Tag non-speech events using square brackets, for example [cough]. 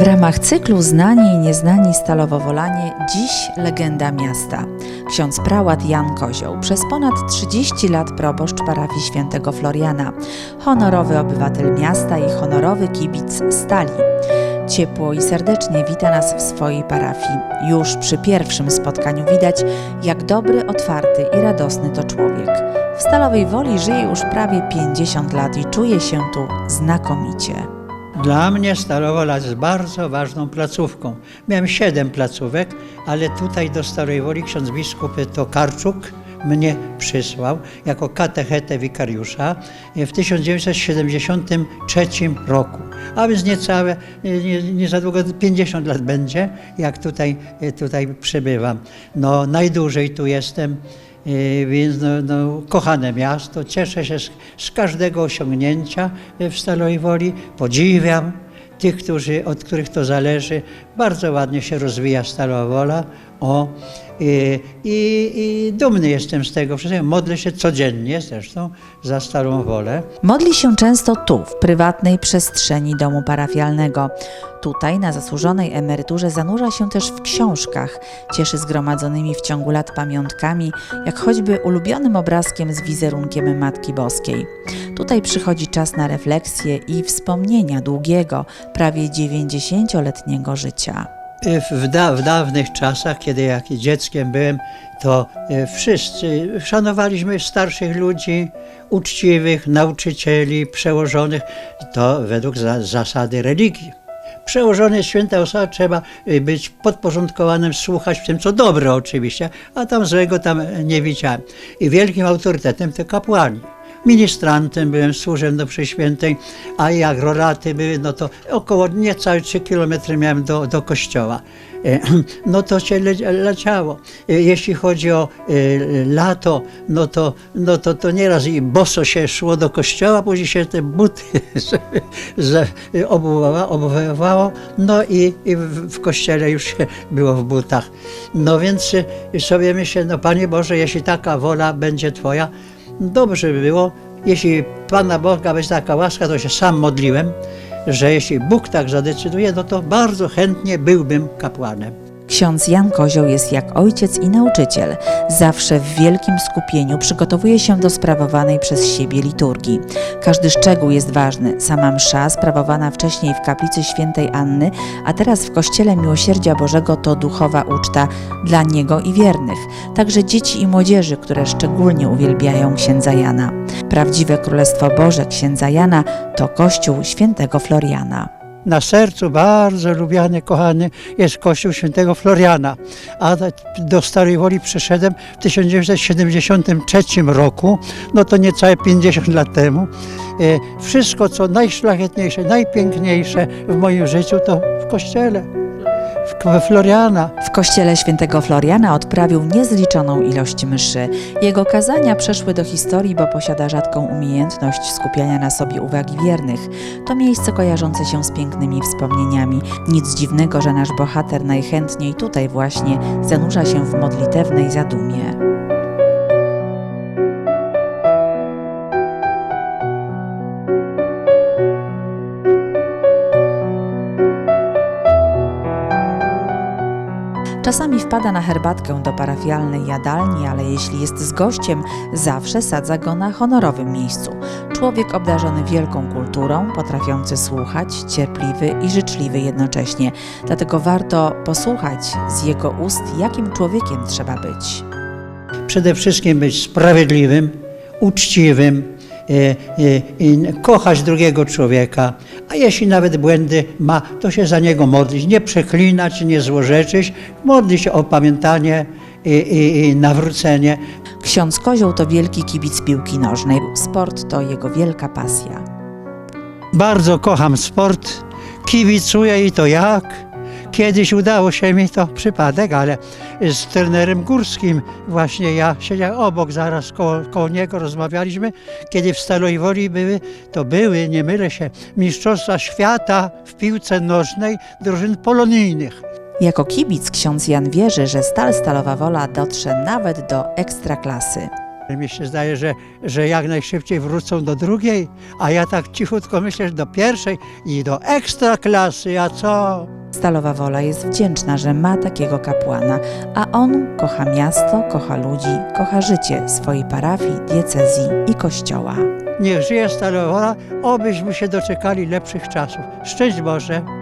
W ramach cyklu Znani i Nieznani Stalowowolanie dziś legenda miasta. Ksiądz prałat Jan Kozioł, przez ponad 30 lat proboszcz parafii świętego Floriana, honorowy obywatel miasta i honorowy kibic Stali. Ciepło i serdecznie wita nas w swojej parafii. Już przy pierwszym spotkaniu widać, jak dobry, otwarty i radosny to człowiek. W Stalowej Woli żyje już prawie 50 lat i czuje się tu znakomicie. Dla mnie Starowola jest bardzo ważną placówką. Miałem siedem placówek, ale tutaj do Starej Woli ksiądz biskup Tokarczuk mnie przysłał jako katechetę wikariusza w 1973 roku. A więc niecałe, nie, nie za długo, 50 lat będzie, jak tutaj, tutaj przybywam. No najdłużej tu jestem. Yy, Więc no, no, kochane miasto, cieszę się z, z każdego osiągnięcia w Stalowej Woli, podziwiam tych, którzy, od których to zależy. Bardzo ładnie się rozwija Stalowa Wola. O, i, i, I dumny jestem z tego wszystkiego. Modlę się codziennie zresztą za Starą Wolę. Modli się często tu, w prywatnej przestrzeni domu parafialnego. Tutaj, na zasłużonej emeryturze, zanurza się też w książkach. Cieszy zgromadzonymi w ciągu lat pamiątkami, jak choćby ulubionym obrazkiem z wizerunkiem Matki Boskiej. Tutaj przychodzi czas na refleksję i wspomnienia długiego, prawie 90-letniego życia. W, da, w dawnych czasach, kiedy jak dzieckiem byłem, to e, wszyscy szanowaliśmy starszych ludzi, uczciwych, nauczycieli, przełożonych, to według za, zasady religii. Przełożony święta osoba trzeba y, być podporządkowanym, słuchać w tym, co dobre oczywiście, a tam złego tam nie widziałem. I wielkim autorytetem to kapłani. Ministrantem byłem, służyłem do Przeświętej, a jak roraty były, no to około niecałe 3 kilometry miałem do, do kościoła. E, [clears throat] No to się le, leciało. E, Jeśli chodzi o e, lato, no to, no to, to nieraz i boso się szło do kościoła, później się te buty [laughs] że obuwa- obuwowało, no i, i w, kościele już się było w butach. No więc sobie myślę, no Panie Boże, jeśli taka wola będzie Twoja, dobrze by było, jeśli Pana Boga będzie taka łaska, to się sam modliłem, że jeśli Bóg tak zadecyduje, no to bardzo chętnie byłbym kapłanem. Ksiądz Jan Kozioł jest jak ojciec i nauczyciel. Zawsze w wielkim skupieniu przygotowuje się do sprawowanej przez siebie liturgii. Każdy szczegół jest ważny. Sama msza, sprawowana wcześniej w kaplicy świętej Anny, a teraz w Kościele Miłosierdzia Bożego to duchowa uczta dla niego i wiernych, także dzieci i młodzieży, które szczególnie uwielbiają księdza Jana. Prawdziwe Królestwo Boże księdza Jana to Kościół świętego Floriana. Na sercu bardzo lubiany, kochany jest kościół świętego Floriana. A do Starej Woli przyszedłem w 1973 roku, no to niecałe 50 lat temu. E, Wszystko, co najszlachetniejsze, najpiękniejsze w moim życiu, to w kościele, Floriana. W kościele świętego Floriana odprawił niezliczoną ilość mszy. Jego kazania przeszły do historii, bo posiada rzadką umiejętność skupiania na sobie uwagi wiernych. To miejsce kojarzące się z pięknymi wspomnieniami. Nic dziwnego, że nasz bohater najchętniej tutaj właśnie zanurza się w modlitewnej zadumie. Czasami wpada na herbatkę do parafialnej jadalni, ale jeśli jest z gościem, zawsze sadza go na honorowym miejscu. Człowiek obdarzony wielką kulturą, potrafiący słuchać, cierpliwy i życzliwy jednocześnie. Dlatego warto posłuchać z jego ust, jakim człowiekiem trzeba być. Przede wszystkim być sprawiedliwym, uczciwym, kochać drugiego człowieka, a jeśli nawet błędy ma, to się za niego modlić, nie przeklinać, nie złorzeczyć, modlić się o pamiętanie i, i, i nawrócenie. Ksiądz Kozioł to wielki kibic piłki nożnej. Sport to jego wielka pasja. Bardzo kocham sport, kibicuję i to jak. Kiedyś udało się mi to przypadek, ale z trenerem górskim właśnie ja siedziałem obok, zaraz koło, koło niego rozmawialiśmy. Kiedy w Stalowej Woli były, to były, nie mylę się, Mistrzostwa Świata w piłce nożnej drużyn polonijnych. Jako kibic ksiądz Jan wierzy, że Stal Stalowa Wola dotrze nawet do ekstraklasy. Mi się zdaje, że, że jak najszybciej wrócą do drugiej, a ja tak cichutko myślę, że do pierwszej i do ekstra klasy, a co? Stalowa Wola jest wdzięczna, że ma takiego kapłana, a on kocha miasto, kocha ludzi, kocha życie swojej parafii, diecezji i kościoła. Niech żyje Stalowa Wola, obyśmy się doczekali lepszych czasów. Szczęść Boże!